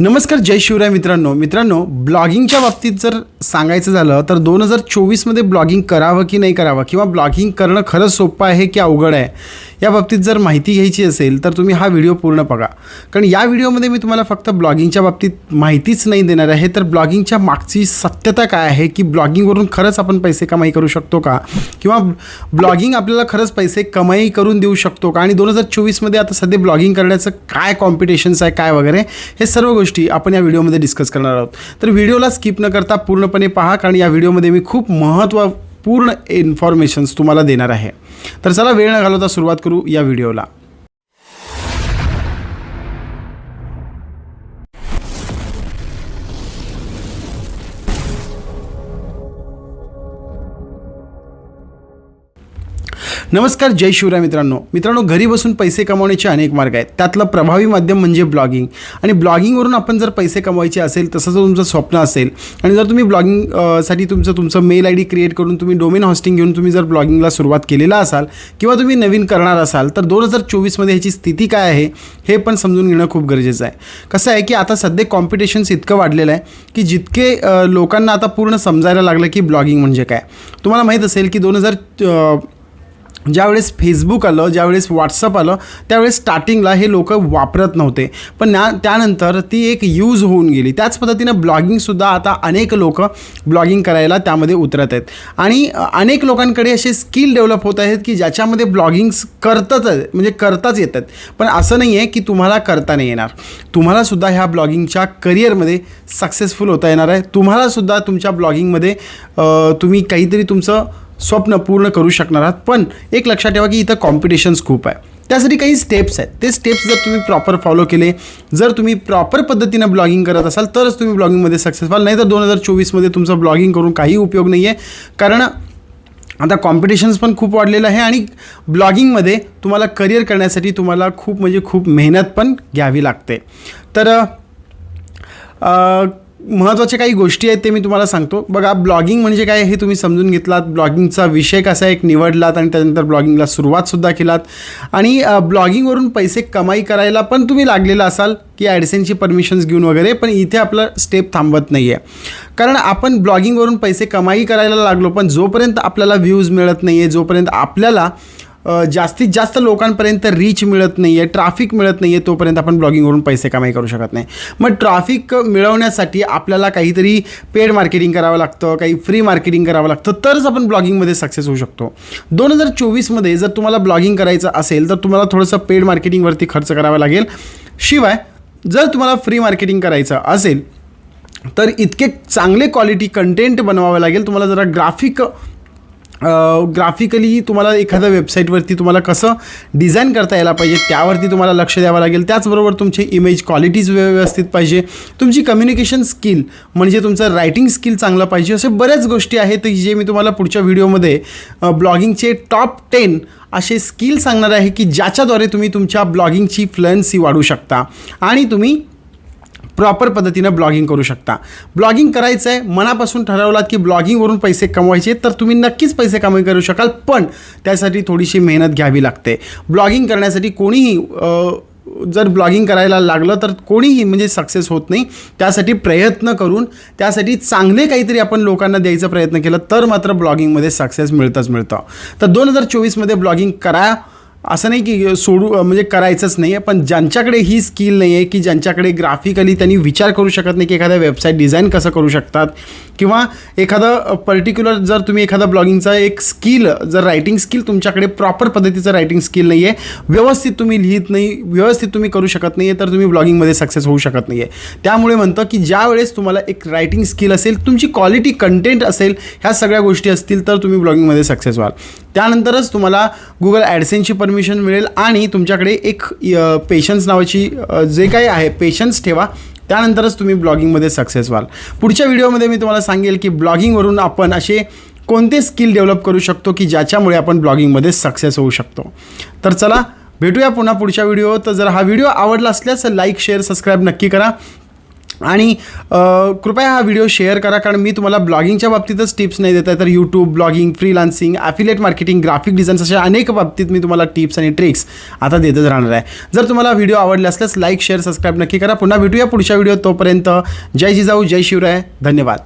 नमस्कार जय शिवराय मित्रांनो. मित्रांनो ब्लॉगिंगच्या बाबतीत जर सांगायचं झालं तर दोन हजार चोवीसमध्ये ब्लॉगिंग करावं की नाही करावं? किंवा ब्लॉगिंग करणं खरंच सोपं आहे की अवघड आहे? या बाबतीत जर माहिती घ्यायची असेल तर तुम्ही हा व्हिडिओ पूर्ण बघा. कारण या व्हिडिओमध्ये मी तुम्हाला फक्त ब्लॉगिंगच्या बाबतीत माहितीच नाही देणार आहे तर ब्लॉगिंगच्या मागची सत्यता काय आहे की ब्लॉगिंगवरून खरंच आपण पैसे कमाई करू शकतो का? किंवा ब्लॉगिंग आपल्याला खरंच पैसे कमाई करून देऊ शकतो का? आणि दोन हजार चोवीसमध्ये आता सध्या ब्लॉगिंग करण्याचं काय कॉम्पिटिशन्स आहे काय वगैरे हे सर्व गोष्टी आपण या व्हिडिओमध्ये डिस्कस करणार आहोत. तर व्हिडिओला स्किप न करता पूर्णपणे पहा कारण या व्हिडिओमध्ये मी खूप महत्त्व पूर्ण इन्फॉर्मेशन्स तुम्हाला देणार आहे. तर चला वेळ न घालवता सुरुवात करू या व्हिडिओला नमस्कार जय शिवराय मित्रांनो. मित्रांनो घरी बसून पैसे कमवण्याचे अनेक मार्ग आहेत. त्यातलं प्रभावी माध्यम म्हणजे ब्लॉगिंग. आणि ब्लॉगिंगवरून आपण जर पैसे कमवायचे असेल तसं जर तुमचं स्वप्न असेल आणि जर तुम्ही ब्लॉगिंगसाठी तुमचं तुमचं मेल आय डी क्रिएट करून तुम्ही डोमेन हॉस्टिंग घेऊन तुम्ही जर ब्लॉगिंगला सुरुवात केलेला असाल किंवा तुम्ही नवीन करणार असाल तर दोन हजार चोवीसमध्ये ह्याची स्थिती काय आहे हे पण समजून घेणं खूप गरजेचं आहे. कसं आहे की आता सध्या कॉम्पिटिशन्स इतकं वाढलेलं आहे की जितके लोकांना आता पूर्ण समजायला लागलं की ब्लॉगिंग म्हणजे काय. तुम्हाला माहीत असेल की दोन हजार ज्यावेळेस फेसबुक आलं ज्यावेळेस व्हॉट्सअप आलं त्यावेळेस स्टार्टिंगला हे लोक वापरत नव्हते. पण ना त्यानंतर ती एक यूज होऊन गेली. त्याच पद्धतीनं ब्लॉगिंगसुद्धा आता अनेक लोक ब्लॉगिंग करायला त्यामध्ये उतरत आहेत. आणि अनेक लोकांकडे असे स्किल डेव्हलप होत आहेत की ज्याच्यामध्ये ब्लॉगिंग्स करतच म्हणजे करताच येतात. पण असं नाही आहे की तुम्हाला करता नाही येणार. तुम्हालासुद्धा ह्या ब्लॉगिंगच्या करिअरमध्ये सक्सेसफुल होता येणार आहे. तुम्हालासुद्धा तुमच्या ब्लॉगिंगमध्ये तुम्ही काहीतरी तुमचं स्वप्न पूर्ण करू शकणार आहात. पण एक लक्षात ठेवा की इथं कॉम्पिटिशन्स खूप आहे. त्यासाठी काही स्टेप्स आहेत. ते स्टेप्स जर तुम्ही प्रॉपर फॉलो केले जर तुम्ही प्रॉपर पद्धतीनं ब्लॉगिंग करत असाल तरच तुम्ही ब्लॉगिंगमध्ये सक्सेस व्हाल नाही तर दोन हजार चोवीसमध्ये तुमचं ब्लॉगिंग करून काही उपयोग नाही आहे कारण आता कॉम्पिटिशन्स पण खूप वाढलेलं आहे आणि ब्लॉगिंगमध्ये तुम्हाला करिअर करण्यासाठी तुम्हाला खूप म्हणजे खूप मेहनत पण घ्यावी लागते. तर आ, महत्त्वाच्या काही गोष्टी आहेत ते मी तुम्हाला सांगतो. बघा ब्लॉगिंग म्हणजे काय हे तुम्ही समजून घेतलात. ब्लॉगिंगचा विषय कसा एक निवडलात आणि त्यानंतर ब्लॉगिंगला सुरुवातसुद्धा केलात. आणि ब्लॉगिंगवरून पैसे कमाई करायला पण तुम्ही लागलेला असाल की ॲडसेनची परमिशन्स घेऊन वगैरे पण इथे आपलं स्टेप थांबत नाही आहे कारण आपण ब्लॉगिंगवरून पैसे कमाई करायला लागलो पण जोपर्यंत आपल्याला व्ह्यूज मिळत नाही आहे जोपर्यंत आपल्याला जास्तीत जास्त लोकांपर्यंत रीच मिळत नाही आहे ट्राफिक मिळत नाही आहे तोपर्यंत आपण ब्लॉगिंगवरून पैसे कमाई करू शकत नाही. मग ट्राफिक मिळवण्यासाठी आपल्याला काहीतरी पेड मार्केटिंग करावं लागतं काही फ्री मार्केटिंग करावं लागतं तरच आपण ब्लॉगिंगमध्ये सक्सेस होऊ शकतो. दोन हजार चोवीसमध्ये जर तुम्हाला ब्लॉगिंग करायचं असेल तर तुम्हाला थोडंसं पेड मार्केटिंगवरती खर्च करावा लागेल. शिवाय जर तुम्हाला फ्री मार्केटिंग करायचं असेल तर इतके चांगले क्वालिटी कंटेंट बनवावं लागेल तुम्हाला जरा ग्राफिक ग्राफिकली तुम्हाला एखाद्या वेबसाईटवरती तुम्हाला कसं डिझाईन करता यायला पाहिजे त्यावरती तुम्हाला लक्ष द्यावं लागेल. त्याचबरोबर तुमची इमेज क्वालिटीज व्यवस्थित पाहिजे. तुमची कम्युनिकेशन स्किल म्हणजे तुमचं रायटिंग स्किल चांगलं पाहिजे. असे बऱ्याच गोष्टी आहेत जे मी तुम्हाला पुढच्या व्हिडिओमध्ये ब्लॉगिंगचे टॉप टेन असे स्किल सांगणार आहे की ज्याच्याद्वारे तुम्ही तुमच्या ब्लॉगिंगची फ्लुएन्सी वाढवू शकता. आणि तुम्ही प्रॉपर पद्धतीनं ब्लॉगिंग करू शकता. ब्लॉगिंग करायचं आहे मनापासून ठरवलात की ब्लॉगिंगवरून पैसे कमवायचे तर तुम्ही नक्कीच पैसे कमाई करू शकाल पण त्यासाठी थोडीशी मेहनत घ्यावी लागते. ब्लॉगिंग करण्यासाठी कोणीही जर ब्लॉगिंग करायला लागलं तर कोणीही म्हणजे सक्सेस होत नाही. त्यासाठी प्रयत्न करून त्यासाठी चांगले काहीतरी आपण लोकांना द्यायचा प्रयत्न केला तर मात्र ब्लॉगिंगमध्ये सक्सेस मिळतंच मिळतं. तर दोन हजार चोवीसमध्ये ब्लॉगिंग करा. असं नाही की सोडू म्हणजे करायचंच नाही आहे पण ज्यांच्याकडे ही स्किल नाही आहे की ज्यांच्याकडे ग्राफिकली त्यांनी विचार करू शकत नाही की एखाद्या वेबसाईट डिझाईन कसं करू शकतात किंवा एखादं पर्टिक्युलर जर तुम्ही एखादा ब्लॉगिंगचा एक स्किल जर रायटिंग स्किल तुमच्याकडे प्रॉपर पद्धतीचं रायटिंग स्किल नाही आहे व्यवस्थित तुम्ही लिहित नाही व्यवस्थित तुम्ही करू शकत नाही आहे तर तुम्ही ब्लॉगिंगमध्ये सक्सेस होऊ शकत नाही आहे त्यामुळे म्हणतं की ज्या वेळेस तुम्हाला एक रायटिंग स्किल असेल तुमची क्वालिटी कंटेंट असेल ह्या सगळ्या गोष्टी असतील तर तुम्ही ब्लॉगिंगमध्ये सक्सेस व्हाल. त्यानंतरच तुम्हाला गुगल ॲडसेनची परमिशन मिळेल आणि तुमच्याकडे एक पेशन्स नावाची जे काही आहे पेशन्स ठेवा. त्यानंतरच तुम्ही ब्लॉगिंगमध्ये सक्सेस व्हाल. पुढच्या व्हिडिओमध्ये मी तुम्हाला सांगेल की ब्लॉगिंगवरून आपण असे कोणते स्किल डेव्हलप करू शकतो की ज्याच्यामुळे आपण ब्लॉगिंगमध्ये सक्सेस होऊ शकतो. तर चला भेटूया पुन्हा पुढच्या व्हिडिओ तर जर हा व्हिडिओ आवडला असल्यास लाईक शेअर सबस्क्राईब नक्की करा. आणि कृपया हा व्हिडिओ शेअर करा कारण मी तुम्हाला ब्लॉगिंगच्या बाबतीतच टिप्स नाही देत आहे. तर YouTube blogging freelancing affiliate marketing graphic designs अशा अनेक बाबतीत मी तुम्हाला टिप्स आणि ट्रिक्स आता देतच राहणार आहे. जर तुम्हाला व्हिडिओ आवडले असल्यास लाईक शेअर सबस्क्राईब नक्की करा. पुन्हा भेटूया पुढच्या व्हिडिओ तोपर्यंत. जय जिजाऊ जय शिवराय. धन्यवाद.